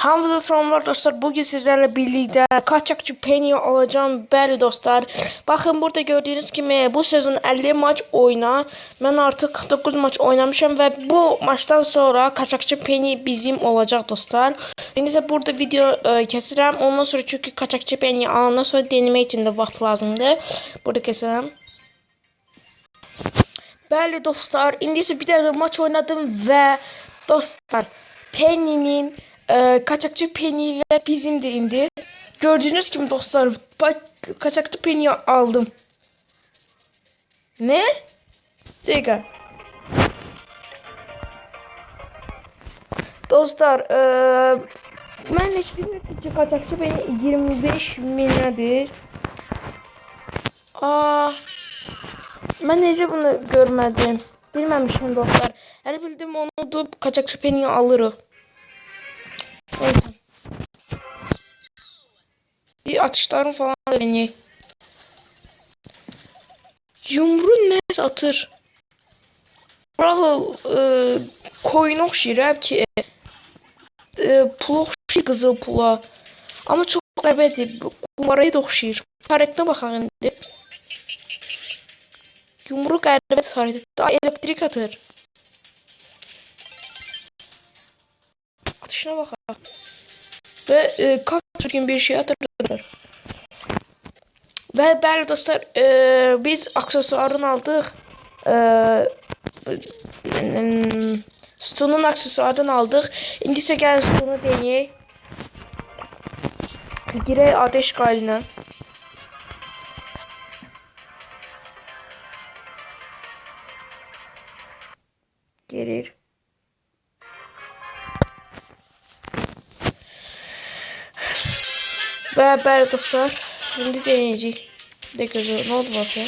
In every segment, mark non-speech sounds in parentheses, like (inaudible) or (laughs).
Hamza selamlar dostlar. Bugün sizlerle birlikte kaçakçı Penny alacağım. Bəli dostlar. Bakın burada gördüğünüz gibi bu sezon 50 maç oyna. Ben artık 9 maç oynamışım ve bu maçtan sonra kaçakçı Penny bizim olacak dostlar. Ben ise burada video e, kesirəm. Ondan sonra çünkü kaçakçı Penny alandan sonra deneme için de vaxt lazımdı. Burada kesirəm. Bəli dostlar, indi isə bir dənə maç oynadım və dostlar, Penny'nin e, kaçakçı Penny ve bizim de indi. Gördüğünüz gibi dostlar, kaçakçı Penny'yi aldım. Ne? Sega. Dostlar, e, ben hiç bilmiyorum ki kaçakçı Penny 25 milyardır. Aa, ben nece bunu görmedim. Bilmemişim dostlar. Her bildim onu da kaçakçı Penny'yi alırım. Bir atışlarım falan deneyeyim. Yumru ne atır? Buralı e, koyun oxşayır ki e, pul oxşayır qızıl pula. Ama çok qəbədir. Kumaraya da oxşayır. Tarixinə baxaq indi. Yumru qəribə tarixdə. Elektrik atır. Atışına baxaq. Və e, kap türkün bir şey atırlar. Və bəli dostlar, e, biz aksesuarını aldıq. E, Stunun aksesuarını aldıq. İndi isə gəlin Stunu denəyək. Girək ateş qalinə. Gelir. Bəli dostlar, indi denəyəcəyik. Bir dur, nə oldu Wi-Fi?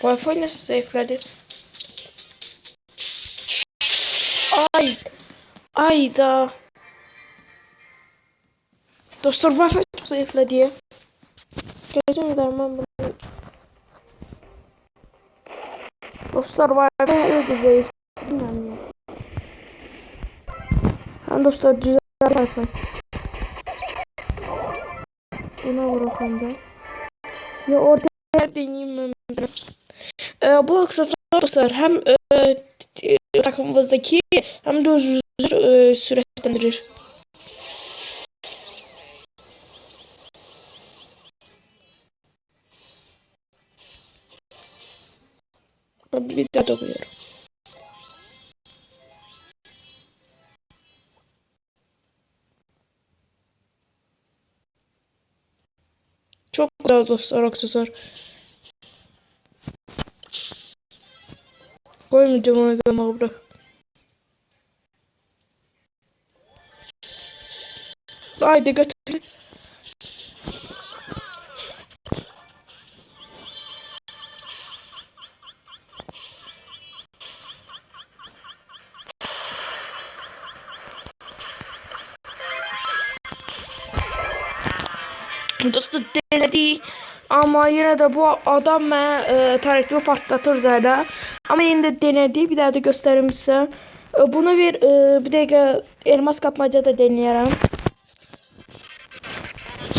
Wi-Fi nəsə zəiflədi. Ay, ay da. Dostlar Wi-Fi çok zayıfladı ya. Gözüm gider ben bunu. Dostlar Wi-Fi öyle zayıf. Bilmem ya. Ha dostlar Wi-Fi. Buna bırakalım da. Ya orada deneyeyim ben. Ee, bu aksesuar hem e, e, takımımızdaki hem de özümüzü e, süratlendirir. Bir daha da güzel dostlar aksesuar. Koymayacağım onu gömüğe bırak. Haydi götür. Dostu denedi. Ama yine de bu adam mənə e, tariximi patlatırdı hələ. Amma yine de denedi. Bir daha da göstərim sizə. E, bunu bir e, bir dəqiqə elmas kapmaca da denəyərəm.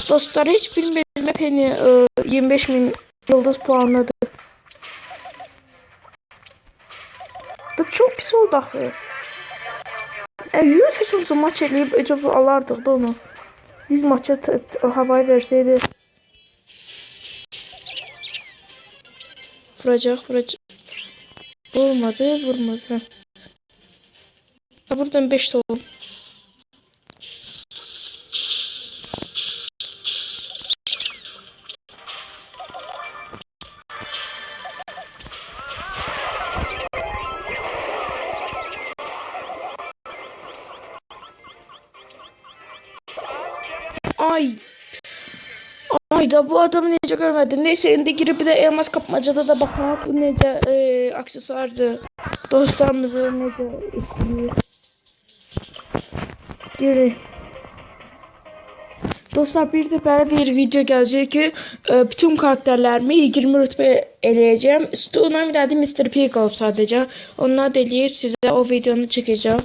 Dostlar hiç bilmirəm Penny e, 25 min yıldız puanladı. Da çok pis oldu axı. E, 100 heç maç eləyib heç olsa alardıq da onu. 100 maça havayı verseydi. Vuracak vuracak. Vurmadı vurmadı. Ha, buradan 5 tohum. Ay da bu adamı nece görmedim. Neyse indi girip bir de elmas kapmacada da bakalım bu nece e, aksesuardı. Dostlarımızı nece istiyor. Girin. Dostlar bir de belə bir video gələcək ki, e, bütün karakterlərimi 20 rütbə eləyəcəm. Stuna bir də Mr. P qalıb sadəcə. Onlar da eləyib sizə o videonu çəkəcəm.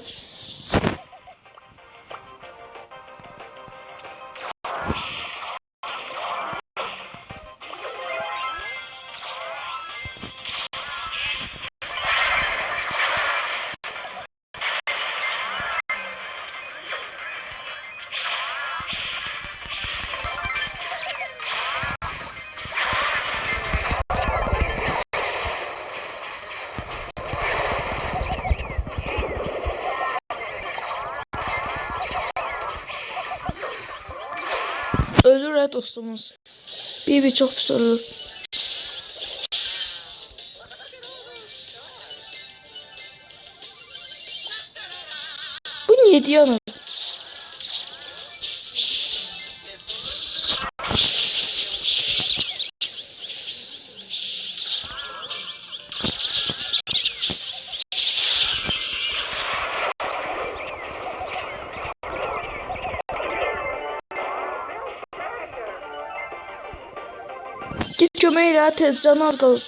güzel dostumuz. Bibi çok sorulu. Bu ne diyor Git kömeğiyle tez canı az kalır.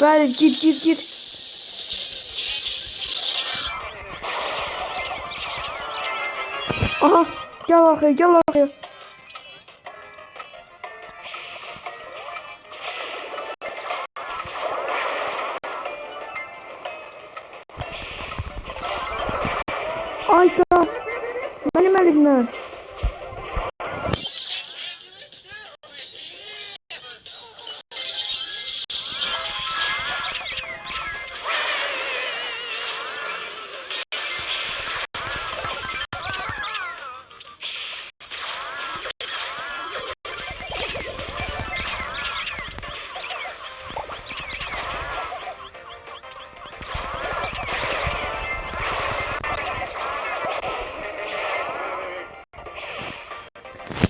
Bəli git git git. Aha gel arkaya gel arkaya. Ayda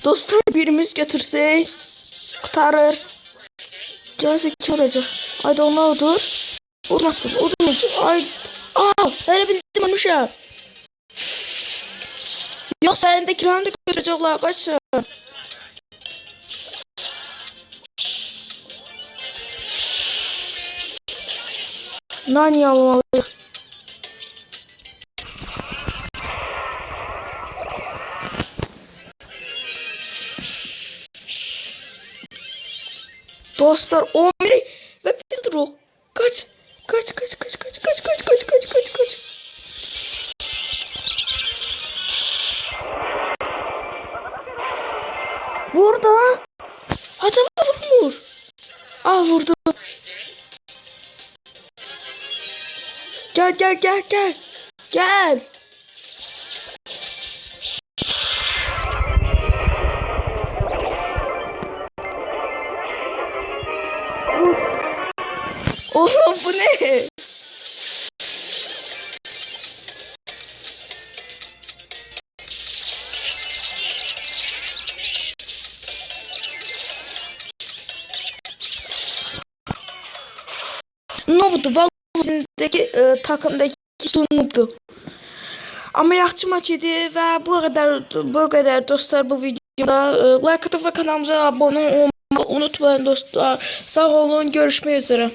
Dostlar birimiz götürse kurtarır. Gözü kör olacak. Hadi ona odur. O nasıl? O da ne? Ay. Aa. Hele bildim olmuşa. Yok sen de kiranı da götürecekler. Kaçın. Nani almalıyız. Dostlar 11 ve biz duruk. Kaç. Kaç kaç kaç kaç kaç kaç kaç kaç kaç kaç. Vurdu. Adam vurmuyor. Ah vurdu. Gel gel gel gel. Gel. (laughs) Oğlum bu ne? Noob'du. Vallahi e, takımdaki Noob'du. Ama yaxşı maç idi və bu qədər bu qədər dostlar bu videoda e, like atıb və kanalımıza abunə olmayı unutmayın dostlar. Sağ olun, görüşmək üzrə.